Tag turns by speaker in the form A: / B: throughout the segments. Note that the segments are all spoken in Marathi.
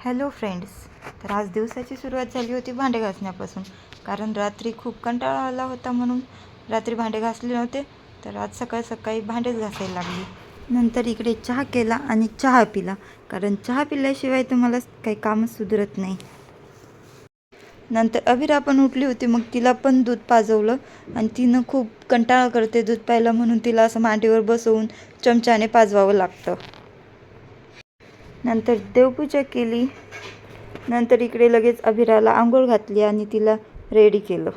A: हॅलो फ्रेंड्स तर आज दिवसाची सुरुवात झाली होती भांडे घासण्यापासून. कारण रात्री खूप कंटाळा आला होता म्हणून रात्री भांडे घासले नव्हते तर आज सकाळ सकाळी भांडेच घासायला लागली. नंतर इकडे चहा केला आणि चहा पिला. कारण चहा पिल्याशिवाय तुम्हाला काही कामच सुधरत नाही. नंतर अविरा पण उठली होती मग तिला पण दूध पाजवलं आणि तिनं खूप कंटाळा करते दूध प्यायला म्हणून तिला असं मांडीवर बसवून चमच्याने पाजवावं लागतं. नंतर देवपूजा केली. नंतर इकडे लगेच अभिराला आंघोळ घातली आणि तिला रेडी केलं.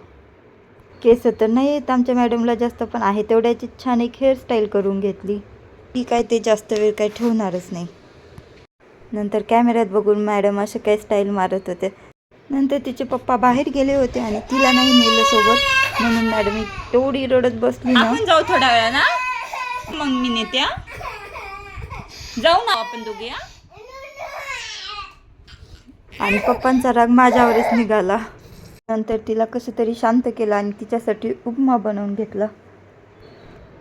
A: केस तर नाही येत आमच्या मॅडमला जास्त पण आहे तेवढ्याची छान एक हेअरस्टाईल करून घेतली. ती काय ते जास्त वेळ काय ठेवणारच नाही. नंतर कॅमेऱ्यात बघून मॅडम अशा काय स्टाईल मारत होते नंतर तिचे पप्पा बाहेर गेले होते आणि तिला नाही नेलं सोबत. म्हणून मॅडम तेवढी रडत बसली ना.
B: जाऊ थोड्या वेळा ना मग मी नेते जाऊ ना आपण दोघे
A: आणि पप्पांचा राग माझ्यावरच निघाला. नंतर तिला कसं तरी शांत केलं आणि तिच्यासाठी उपमा बनवून घेतला.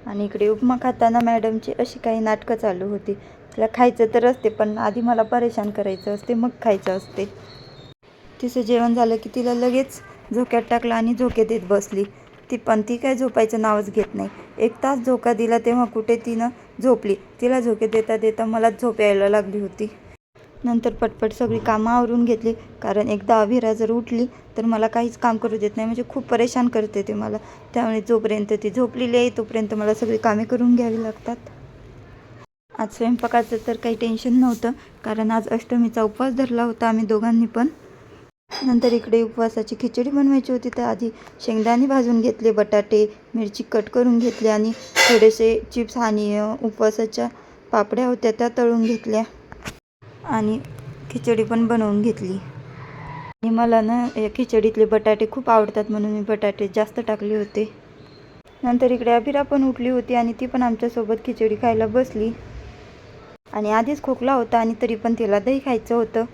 A: आणि इकडे उपमा खाताना मॅडमची अशी काही नाटकं चालू होती. तिला खायचं तर असते पण आधी मला परेशान करायचं असते मग खायचं असते. तिचं जेवण झालं की तिला लगेच झोक्यात टाकलं आणि झोके देत बसली. ती पण ती काय झोपायचं नावच घेत नाही. एक तास झोका दिला तेव्हा कुठे तिनं झोपली. तिला झोके देता देता मलाच झोप यायला लागली होती. नंतर पटपट सगळी कामं आवरून घेतली. कारण एकदा अभिरा जर उठली तर मला काहीच काम करू देत नाही. म्हणजे खूप परेशान करते ते मला. त्यामुळे जोपर्यंत ती झोपलेली आहे तोपर्यंत मला सगळी कामे करून घ्यावी लागतात. आज स्वयंपाकाचं तर काही टेन्शन नव्हतं कारण आज अष्टमीचा उपवास धरला होता आम्ही दोघांनी पण. नंतर इकडे उपवासाची खिचडी बनवायची होती तर आधी शेंगदाणे भाजून घेतले बटाटे मिरची कट करून घेतली आणि थोडेसे चिप्स आणि उपवासाच्या पापड्या होत्या त्या तळून घेतल्या. आणि खिचडी पण बनवून घेतली. आणि मला ना या खिचडीतले बटाटे खूप आवडतात म्हणून मी बटाटे जास्त टाकले होते. नंतर इकडे अभिरा पण उठली होती आणि ती पण आमच्यासोबत खिचडी खायला बसली. आणि आधीच खोकला होता आणि तरी पण तिला दही खायचं होतं.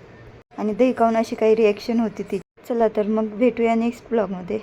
A: आणि दही खाऊन अशी काही रिॲक्शन होती ती चला तर मग भेटूया नेक्स्ट ब्लॉगमध्ये